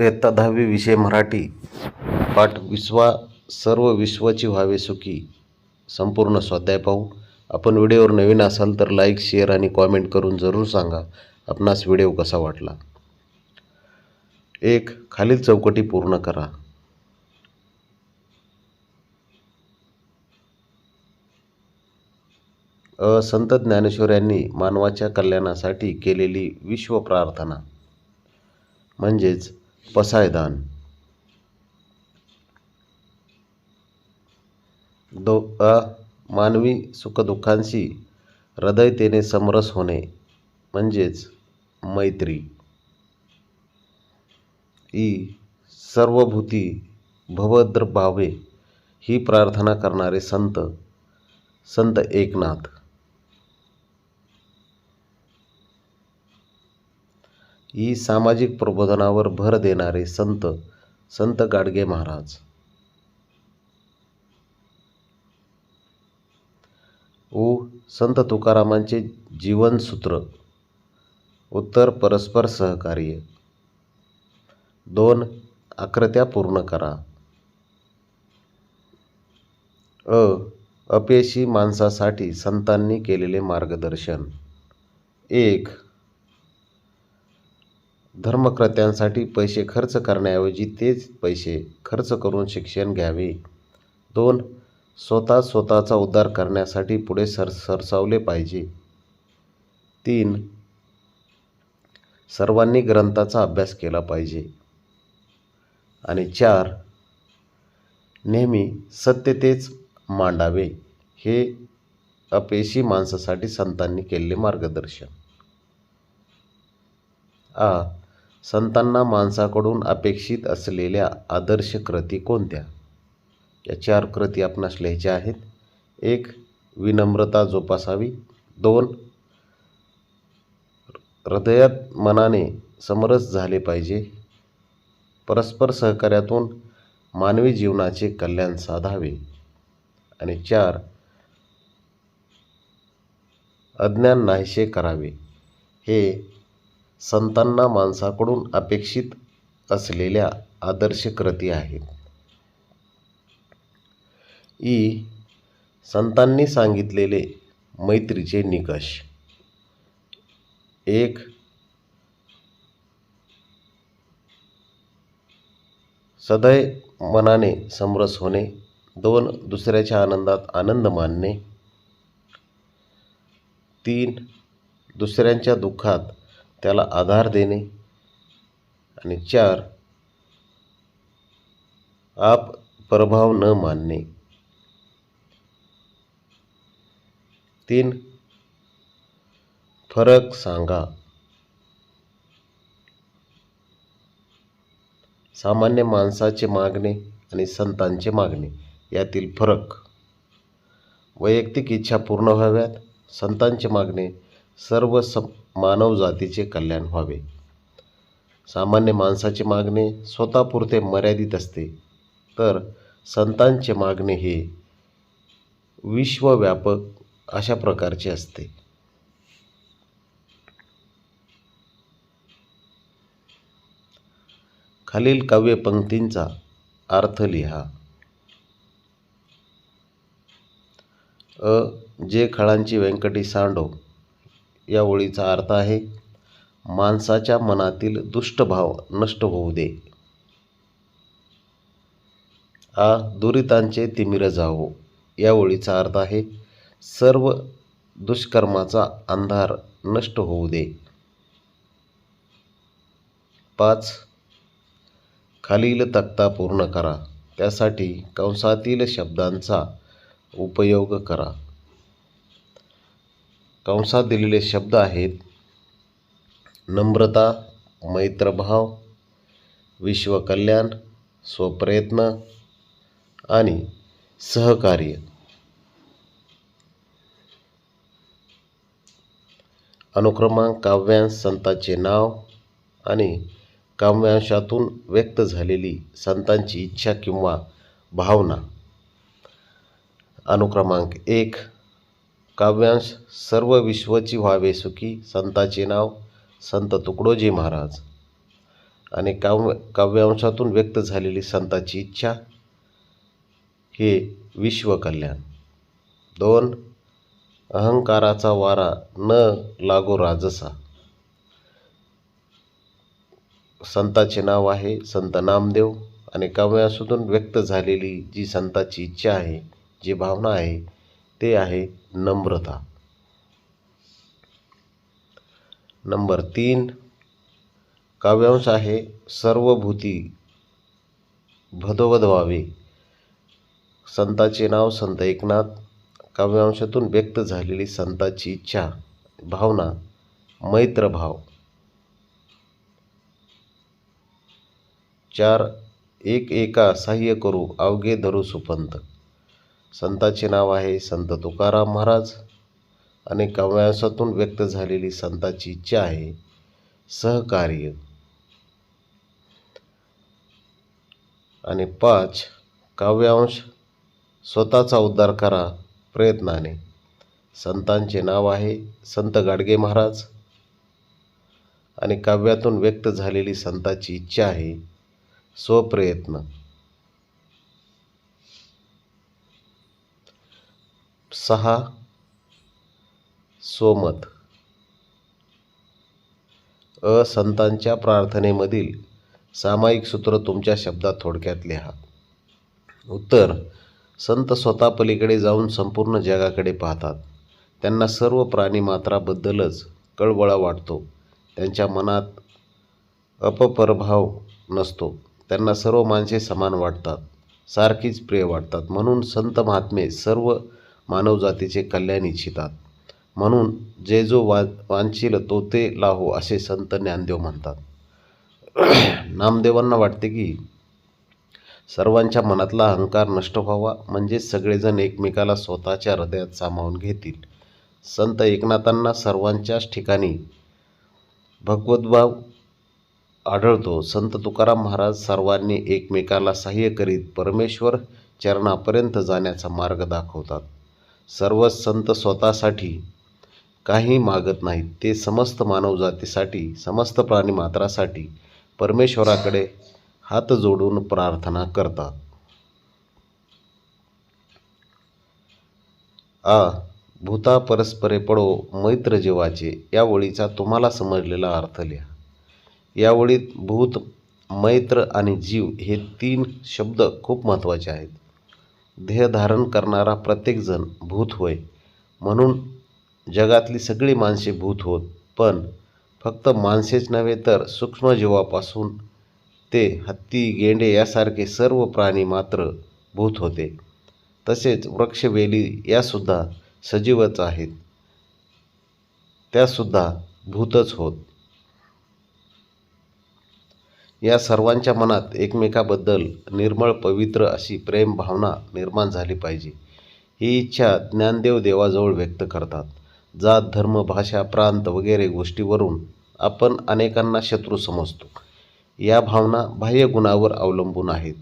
इयत्ता दहावी विषय मराठी पाठ विश्वा सर्व विश्वाची व्हावे सुखी. संपूर्ण स्वाध्याय पाहू. आपण व्हिडिओवर नवीन असाल तर लाईक शेअर आणि कॉमेंट करून जरूर सांगा. आपणास व्हिडिओ कसा वाटला? एक खालील चौकटी पूर्ण करा. संत ज्ञानेश्वर यांनी मानवाच्या कल्याणासाठी केलेली विश्व प्रार्थना. म्हणजेच पसायदान. दो अ मानवी सुखदुःखांशी हृदयतेने समरस होणे म्हणजेच मैत्री. ई सर्वभूती भवद्र भावे ही प्रार्थना करणारे संत संत एकनाथ. ही सामाजिक प्रबोधनावर भर देणारे संत संत गाडगे महाराज. उ संत तुकारामांचे जीवनसूत्र. उत्तर परस्पर सहकार्य. दोन आकृत्या पूर्ण करा. अ अपयशी माणसासाठी संतांनी केलेले मार्गदर्शन. एक धर्मकृत्यांसाठी पैसे खर्च करण्याऐवजी तेच पैसे खर्च करून शिक्षण घ्यावे. दोन स्वतः स्वतःचा उद्धार करण्यासाठी पुढे सर सरसावले पाहिजे. तीन सर्वांनी ग्रंथाचा अभ्यास केला पाहिजे. आणि चार नेहमी सत्यतेच मांडावे हे अपयशी माणसासाठी संतांनी केलेले मार्गदर्शन. आ संतांना माणसाकडून अपेक्षित असलेल्या आदर्श कृती कोणत्या? या चार कृती आपणास लिहायच्या आहेत. एक विनम्रता जोपासावी. दोन हृदयात मनाने समरस झाले पाहिजे. परस्पर सहकार्यातून मानवी जीवनाचे कल्याण साधावे. आणि चार अज्ञान नाहीसे करावे. हे संतांना माणसाकडून अपेक्षित असलेल्या आदर्श कृती आहेत. ई. संतांनी सांगितलेले मैत्रीचे निकष. एक. सदैव मनाने समरस होणे. दोन. दुसऱ्याच्या आनंदात आनंद मानणे. तीन. दुसऱ्यांच्या दुःखात त्याला आधार देणे. आणि चार आप प्रभाव न मानणे. तीन फरक सांगा. सामान्य माणसाचे मागणे आणि संतांचे मागणे यातील फरक. वैयक्तिक इच्छा पूर्ण व्हाव्यात संतांचे मागणे सर्व सं मानव जातीचे कल्याण व्हावे. सामान्य माणसाचे मागणे स्वतःपुरते मर्यादित असते. तर संतांचे मागणे हे विश्वव्यापक अशा प्रकारचे असते. खालील काव्यपंक्तींचा अर्थ लिहा. अ. जे खळांची व्यंकटी सांडो या ओळीचा अर्थ आहे माणसाच्या मनातील दुष्टभाव नष्ट होऊ दे. आ दुरितांचे तिमिर जावो. या ओळीचा अर्थ आहे सर्व दुष्कर्माचा अंधार नष्ट होऊ दे. पाच खालील तक्ता पूर्ण करा. त्यासाठी कंसातील शब्दांचा उपयोग करा. कंसात दिलेले शब्द आहेत नम्रता मैत्रभाव विश्वकल्याण स्वप्रयत्न आणि सहकार्य. अनुक्रमांक काव्यांश संतांचे नाव आणि काव्यांशातून व्यक्त झालेली संतांची इच्छा किंवा भावना. अनुक्रमांक एक काव्यांश सर्व विश्वची व्हावे सुखी संताचे नाव संत तुकडोजी महाराज. आणि काव्य काव्यांशातून व्यक्त झालेली संताची इच्छा हे विश्वकल्याण दोन अहंकाराचा वारा न लागो राजसा. संताचे नाव आहे संत नामदेव आणि काव्यांशातून व्यक्त झालेली जी संताची इच्छा आहे जी भावना आहे ते आहे नम्रता. नंबर तीन काव्यांश आहे सर्वभूती भदोवद व्हावे संताचे नाव संत एकनाथ काव्यांशातून व्यक्त झालेली संताची इच्छा भावना मैत्रभाव. चार एक एका सहाय्य करू अवघे धरू सुपंत. संताचे नाव आहे संत तुकाराम महाराज. आणि काव्यांशातून व्यक्त झालेली संताची इच्छा आहे. सहकार्य. आणि पाच काव्यांश. स्वतःचा उद्धार करा प्रयत्नाने. संतांचे नाव आहे संत गाडगे महाराज. आणि काव्यातून व्यक्त झालेली संताची इच्छा आहे स्वप्रयत्न. सहा सोमत. अ संतांच्या प्रार्थनेमधील सामायिक सूत्र तुमच्या शब्दात थोडक्यात लिहा. उत्तर संत स्वतः पलीकडे जाऊन संपूर्ण जगाकडे पाहतात. त्यांना सर्व प्राणीमात्राबद्दलच कळवळा वाटतो. त्यांच्या मनात अपप्रभाव नसतो. त्यांना सर्व माणसे समान वाटतात. सारखीच प्रिय वाटतात. म्हणून संत महात्मे सर्व मानवजातीचे कल्याण इच्छितात. म्हणून जे जो वा वांछील तो ते लाहो असे संत ज्ञानदेव म्हणतात. नामदेवांना वाटते की सर्वांच्या मनातला अहंकार नष्ट व्हावा म्हणजेच सगळेजण एकमेकाला स्वतःच्या हृदयात सामावून घेतील. संत एकनाथांना सर्वांच्याच ठिकाणी भगवद्भाव आढळतो. संत तुकाराम महाराज सर्वांनी एकमेकाला सहाय्य करीत परमेश्वर चरणापर्यंत जाण्याचा मार्ग दाखवतात. सर्व संत स्वतःसाठी काही मागत नाहीत. ते समस्त मानवजातीसाठी समस्त प्राणीमात्रासाठी परमेश्वराकडे हात जोडून प्रार्थना करतात. आ भूता परस्परे पडो मैत्र जीवाचे या ओळीचा तुम्हाला समजलेला अर्थ लिहा. या ओळीत भूत मैत्र आणि जीव हे तीन शब्द खूप महत्त्वाचे आहेत. देह धारण करणारा प्रत्येकजण भूत होय. म्हणून जगातली सगळी माणसे भूत होत पण फक्त माणसेच नव्हे तर सूक्ष्मजीवापासून ते हत्ती गेंडे यासारखे सर्व प्राणी मात्र भूत होते. तसेच वृक्षवेली यासुद्धा सजीवच आहेत. त्यासुद्धा भूतच होत. या सर्वांच्या मनात एकमेकाबद्दल निर्मळ पवित्र अशी प्रेम भावना निर्माण झाली पाहिजे. ही इच्छा ज्ञानदेव देवाजवळ व्यक्त करतात. जात धर्म भाषा प्रांत वगैरे गोष्टीवरून आपण अनेकांना शत्रू समजतो. या भावना बाह्य गुणावर अवलंबून आहेत.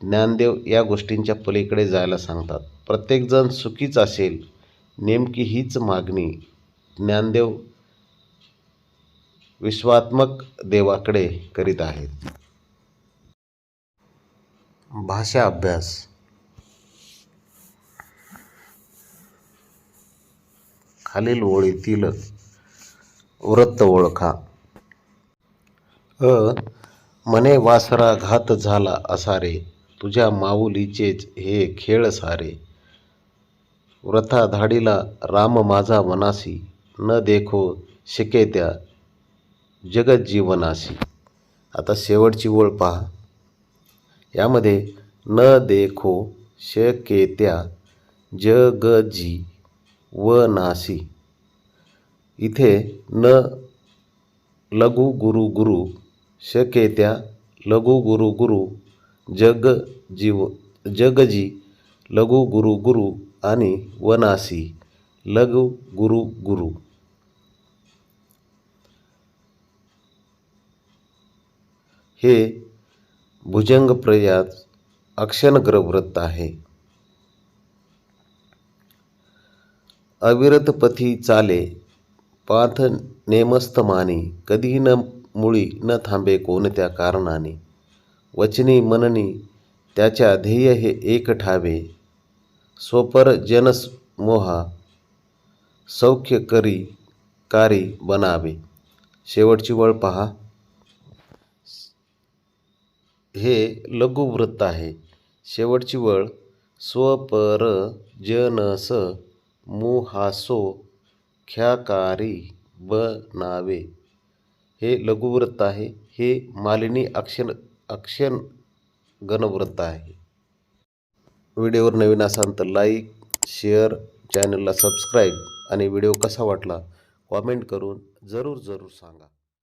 ज्ञानदेव या गोष्टींच्या पलीकडे जायला सांगतात. प्रत्येकजण सुखीच असेल नेमकी हीच मागणी ज्ञानदेव विश्वात्मक देवाकडे करीत आहेत. भाषा अभ्यास. खालील ओळीतील वृत्त ओळखा. अ मने वासरा घात झाला असारे तुझ्या माऊलीचेच हे खेळ सारे. व्रथा धाडीला राम माझा वनासी न देखो शिके त्या जगज्जीवनासी आता शेवटची ओळ पहा. यामध्ये न देखो शकेत्या जगजी व नासी. इथे न लघु गुरु गुरु शकेत्या लघु गुरु गुरु जग जीव जगजी लघु गुरु गुरु आणि वनासी लघु गुरु गुरु. हे भुजंगप्रयात अक्षनग्रव्रत आहे. अविरत पथी चाले पाथ नेमस्त कधीही कधी न मुळी न थांबे कोणत्या कारणाने. वचनी मननी त्याच्या ध्येय हे एक ठावे. स्वपर जनस मोहा सौख्य करी कारी बनावे. शेवटची वळ पहा. हे लघुवृत्त आहे. शेवटची वळ स्वपर जनस मुहासो ख्याकारी बनावे हे लघुवृत्त आहे. हे मालिनी अक्षर अक्षर गणवृत्त आहे. व्हिडिओवर नवीन असाल तर लाईक शेअर चॅनलला सबस्क्राईब आणि व्हिडिओ कसा वाटला कॉमेंट करून जरूर जरूर सांगा.